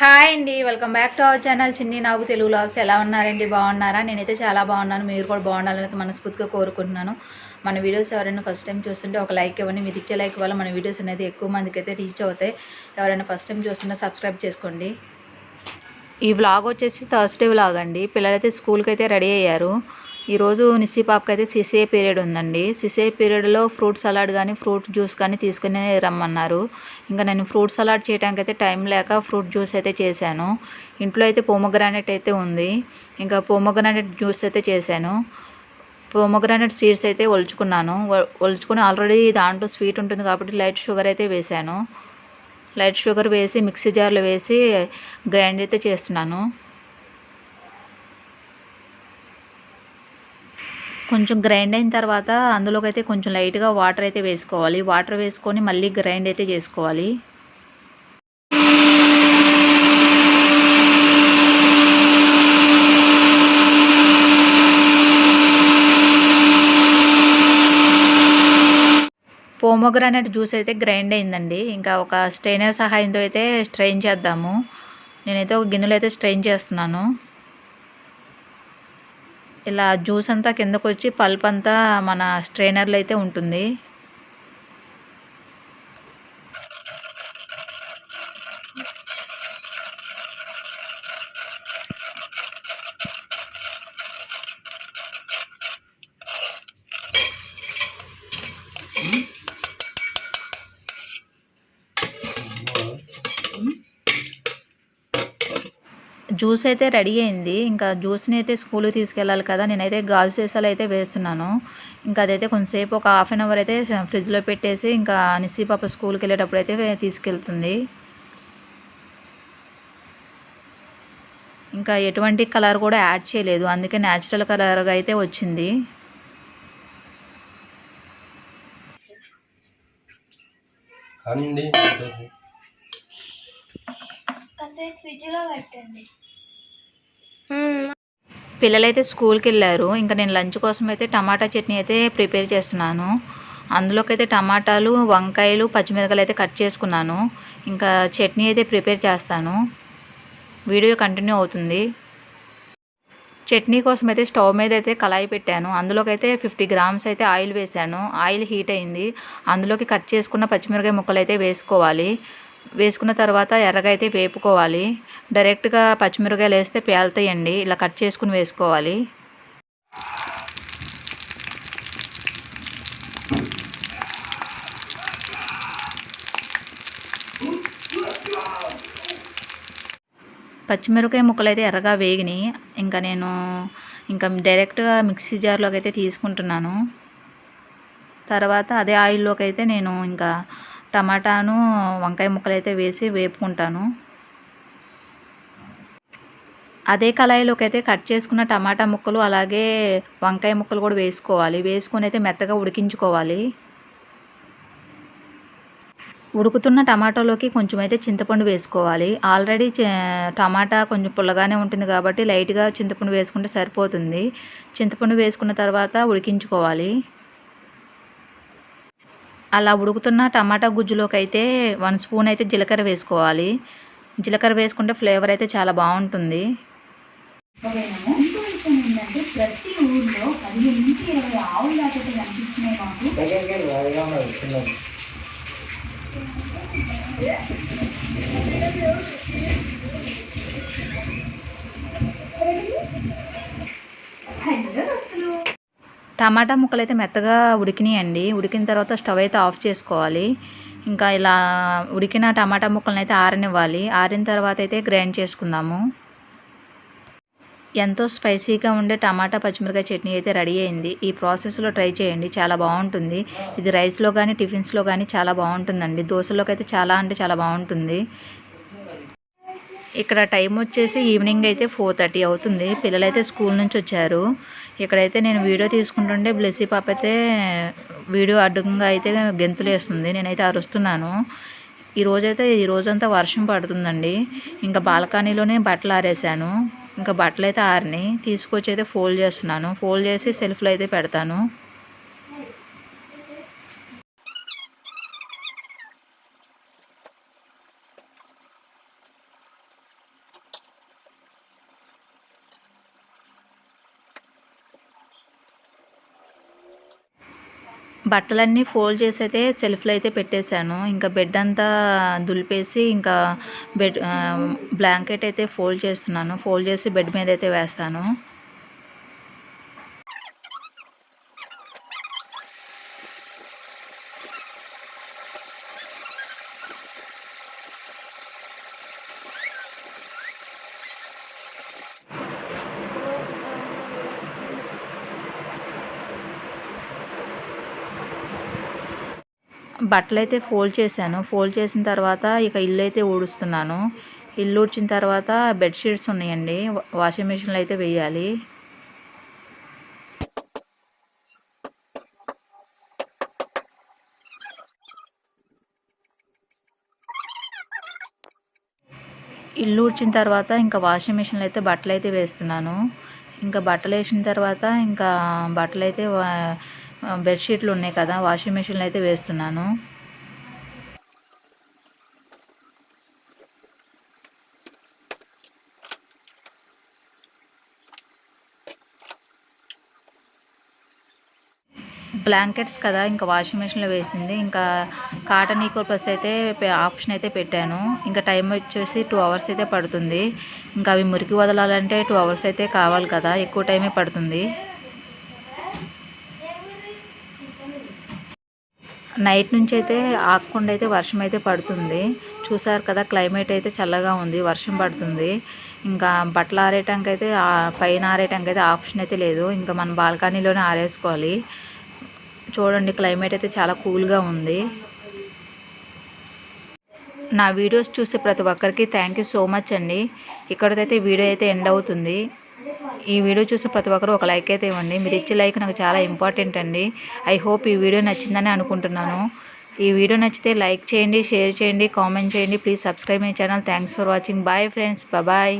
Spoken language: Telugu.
హాయ్ అండి welcome back to our channel చిన్ని నాకు తెలుగు లాగ్స్ ఎలా ఉన్నారండి? బాగున్నారా? నేనైతే చాలా బాగున్నాను. మీరు కూడా బాగుండాలని అయితే మనస్ఫూర్తిగా కోరుకుంటున్నాను. మన వీడియోస్ ఎవరైనా ఫస్ట్ టైం చూస్తుంటే ఒక లైక్ ఇవ్వండి. మీరు ఇచ్చే లైక్ వల్ల మన వీడియోస్ అనేది ఎక్కువ మందికి అయితే రీచ్ అవుతాయి. ఎవరైనా ఫస్ట్ టైం చూస్తుంటే సబ్స్క్రైబ్ చేసుకోండి. ఈ వ్లాగ్ వచ్చేసి థర్స్డే వ్లాగ్ అండి. పిల్లలైతే స్కూల్కి అయితే రెడీ అయ్యారు. ఈరోజు నిస్సీ పాపకి అయితే సిసిఐ పీరియడ్ ఉందండి. సిసిఐ పీరియడ్లో ఫ్రూట్ సలాడ్ కానీ ఫ్రూట్ జ్యూస్ కానీ తీసుకుని రమ్మన్నారు. ఇంకా నేను ఫ్రూట్ సలాడ్ చేయడానికి అయితే టైం లేక ఫ్రూట్ జ్యూస్ అయితే చేశాను. ఇంట్లో అయితే పోమోగ్రానైట్ అయితే ఉంది. ఇంకా పోమోగ్రానైట్ జ్యూస్ అయితే చేశాను. పోమోగ్రానైట్ సీడ్స్ అయితే ఒలుచుకున్నాను. ఒ- ఒలుచుకుని ఆల్రెడీ దాంట్లో స్వీట్ ఉంటుంది కాబట్టి లైట్ షుగర్ అయితే వేశాను. లైట్ షుగర్ వేసి మిక్సీ జార్లో వేసి గ్రైండ్ అయితే చేస్తున్నాను. కొంచెం గ్రైండ్ అయిన తర్వాత అందులోకైతే కొంచెం లైట్గా వాటర్ అయితే వేసుకోవాలి. వాటర్ వేసుకొని మళ్ళీ గ్రైండ్ అయితే చేసుకోవాలి. పోమోగ్రానైట్ జ్యూస్ అయితే గ్రైండ్ అయిందండి. ఇంకా ఒక స్ట్రైనర్ సహాయంతో అయితే స్ట్రెయిన్ చేద్దాము. నేనైతే ఒక గిన్నెలో అయితే స్ట్రెయిన్ చేస్తున్నాను. ఇలా జ్యూస్ అంతా కిందకు వచ్చి పల్ప్ అంతా మన స్ట్రైనర్లో అయితే ఉంటుంది. జ్యూస్ అయితే రెడీ అయింది. ఇంకా జ్యూస్ని అయితే స్కూల్కి తీసుకెళ్ళాలి కదా. నేనైతే గాజు సీసాలు అయితే వేస్తున్నాను. ఇంకా అదైతే కొంతసేపు ఒక హాఫ్ అన్ అవర్ అయితే ఫ్రిడ్జ్లో పెట్టేసి ఇంకా నిస్సీ పాప స్కూల్కి వెళ్ళేటప్పుడు అయితే తీసుకెళ్తుంది. ఇంకా ఎటువంటి కలర్ కూడా యాడ్ చేయలేదు. అందుకే న్యాచురల్ కలర్గా అయితే వచ్చింది. కాసేపు ఫ్రిడ్జ్లో పెట్టండి. పిల్లలైతే స్కూల్కి వెళ్ళారు ఇంకా నేను లంచ్ కోసం అయితే టమాటా చట్నీ అయితే ప్రిపేర్ చేస్తున్నాను. అందులోకి అయితే టమాటాలు వంకాయలు పచ్చిమిరకాయలు అయితే కట్ చేసుకున్నాను. ఇంకా చట్నీ అయితే ప్రిపేర్ చేస్తాను. వీడియో కంటిన్యూ అవుతుంది. చట్నీ కోసం అయితే స్టవ్ మీద అయితే కళాయి పెట్టాను. అందులోకి అయితే ఫిఫ్టీ గ్రామ్స్ అయితే ఆయిల్ వేసాను ఆయిల్ హీట్ అయింది. అందులోకి కట్ చేసుకున్న పచ్చిమిరకాయ ముక్కలు అయితే వేసుకోవాలి. వేసుకున్న తర్వాత ఎర్రగా అయితే వేపుకోవాలి. డైరెక్ట్గా పచ్చిమిరకాయలు వేస్తే పేలుతాయండి. ఇలా కట్ చేసుకుని వేసుకోవాలి. పచ్చిమిరపకాయ ముక్కలు అయితే ఎర్రగా వేగినాయి. ఇంకా నేను ఇంకా డైరెక్ట్గా మిక్సీ జార్లోకి అయితే తీసుకుంటున్నాను. తర్వాత అదే ఆయిల్లోకి అయితే నేను ఇంకా టమాటాను వంకాయ ముక్కలు అయితే వేసి వేపుకుంటాను. అదే కళాయిలోకి అయితే కట్ చేసుకున్న టమాటా ముక్కలు అలాగే వంకాయ ముక్కలు కూడా వేసుకోవాలి. వేసుకొని అయితే మెత్తగా ఉడికించుకోవాలి. ఉడుకుతున్న టమాటాలోకి కొంచెం అయితే చింతపండు వేసుకోవాలి. ఆల్రెడీ చ- టమాటా కొంచెం పుల్లగానే ఉంటుంది కాబట్టి లైట్గా చింతపండు వేసుకుంటే సరిపోతుంది. చింతపండు వేసుకున్న తర్వాత ఉడికించుకోవాలి. అలా ఉడుకుతున్న టమాటా గుజ్జులోకి అయితే వన్ స్పూన్ అయితే జీలకర్ర వేసుకోవాలి. జీలకర్ర వేసుకుంటే ఫ్లేవర్ అయితే చాలా బాగుంటుంది. ఇంకో విషయం ఏంటంటే ప్రతి ఊర్లో పదిహేను నుంచి ఇరవై ఆవులు దాకా కనిపించినాయి మాకు. హలో అసలు టమాటా ముక్కలు అయితే మెత్తగా ఉడికినాయండి. ఉడికిన తర్వాత స్టవ్ అయితే ఆఫ్ చేసుకోవాలి. ఇంకా ఇలా ఉడికిన టమాటా ముక్కలను అయితే ఆరనివ్వాలి. ఆరిన తర్వాత అయితే గ్రైండ్ చేసుకుందాము. ఎంతో స్పైసీగా ఉండే టమాటా పచ్చిమిరకాయ చట్నీ అయితే రెడీ అయింది. ఈ ప్రాసెస్లో ట్రై చేయండి. చాలా బాగుంటుంది. ఇది రైస్లో కానీ టిఫిన్స్లో కానీ చాలా బాగుంటుందండి. దోశలోకి అయితే చాలా అంటే చాలా బాగుంటుంది. ఇక్కడ టైం వచ్చేసి ఈవినింగ్ అయితే ఫోర్ థర్టీ అవుతుంది. పిల్లలైతే స్కూల్ నుంచి వచ్చారు. ఇక్కడైతే నేను వీడియో తీసుకుంటుంటే బ్లెస్సీ పాప అయితే వీడియో అడ్డంగా అయితే గెంతులు వేస్తుంది. నేనైతే అరుస్తున్నాను. ఈ రోజైతే ఈ రోజంతా వర్షం పడుతుందండి. ఇంకా బాల్కనీలోనే బట్టలు ఆరేసాను ఇంకా బట్టలు అయితే ఆరినాయి. తీసుకొచ్చి అయితే ఫోల్డ్ చేస్తున్నాను. ఫోల్డ్ చేసి సెల్ఫ్లో అయితే పెడతాను. బట్టలన్నీ ఫోల్డ్ చేసి అయితే సెల్ఫ్లో అయితే పెట్టేశాను. ఇంకా బెడ్ అంతా దులిపేసి ఇంకా బెడ్ బ్లాంకెట్ అయితే ఫోల్డ్ చేస్తున్నాను. ఫోల్డ్ చేసి బెడ్ మీద అయితే వేస్తాను. బట్టలు అయితే ఫోల్డ్ చేశాను. ఫోల్డ్ చేసిన తర్వాత ఇక ఇల్లు అయితే ఊడుస్తున్నాను. ఇల్లు ఊడ్చిన తర్వాత బెడ్షీట్స్ ఉన్నాయండి. వాషింగ్ మిషన్లో అయితే వేయాలి. ఇల్లు ఊడ్చిన తర్వాత ఇంకా వాషింగ్ మిషన్లో అయితే బట్టలు అయితే వేస్తున్నాను. ఇంకా బట్టలు వేసిన తర్వాత ఇంకా బట్టలు అయితే వా- బెడ్షీట్లు ఉన్నాయి కదా వాషింగ్ మెషిన్లో అయితే వేస్తున్నాను. బ్లాంకెట్స్ కదా ఇంకా వాషింగ్ మెషిన్లో వేసింది. ఇంకా కాటన్ ఈకో ప్లస్ అయితే ఆప్షన్ అయితే పెట్టాను. ఇంకా టైం వచ్చేసి టూ అవర్స్ అయితే పడుతుంది. ఇంకా అవి మురికి వదలాలంటే టూ అవర్స్ అయితే కావాలి కదా ఎక్కువ టైమే పడుతుంది. నైట్ నుంచి అయితే ఆకుండా అయితే వర్షం అయితే పడుతుంది. చూసారు కదా క్లైమేట్ అయితే చల్లగా ఉంది వర్షం పడుతుంది. ఇంకా బట్టలు ఆరేయటానికి అయితే పైన ఆరేయటానికి అయితే ఆప్షన్ అయితే లేదు. ఇంకా మనం బాల్కనీలోనే ఆరేసుకోవాలి. చూడండి క్లైమేట్ అయితే చాలా కూల్గా ఉంది. నా వీడియోస్ చూసే ప్రతి ఒక్కరికి థ్యాంక్ యూ సో మచ్ అండి. ఇక్కడైతే వీడియో అయితే ఎండ్ అవుతుంది. ఈ వీడియో చూసిన ప్రతి ఒక్కరు ఒక లైక్ అయితే ఇవ్వండి. మీరు ఇచ్చే లైక్ నాకు చాలా ఇంపార్టెంట్ అండి. ఐ హోప్ ఈ వీడియో నచ్చిందని అనుకుంటున్నాను. ఈ వీడియో నచ్చితే లైక్ చేయండి షేర్ చేయండి కామెంట్ చేయండి. Please subscribe my channel thanks for watching bye friends bye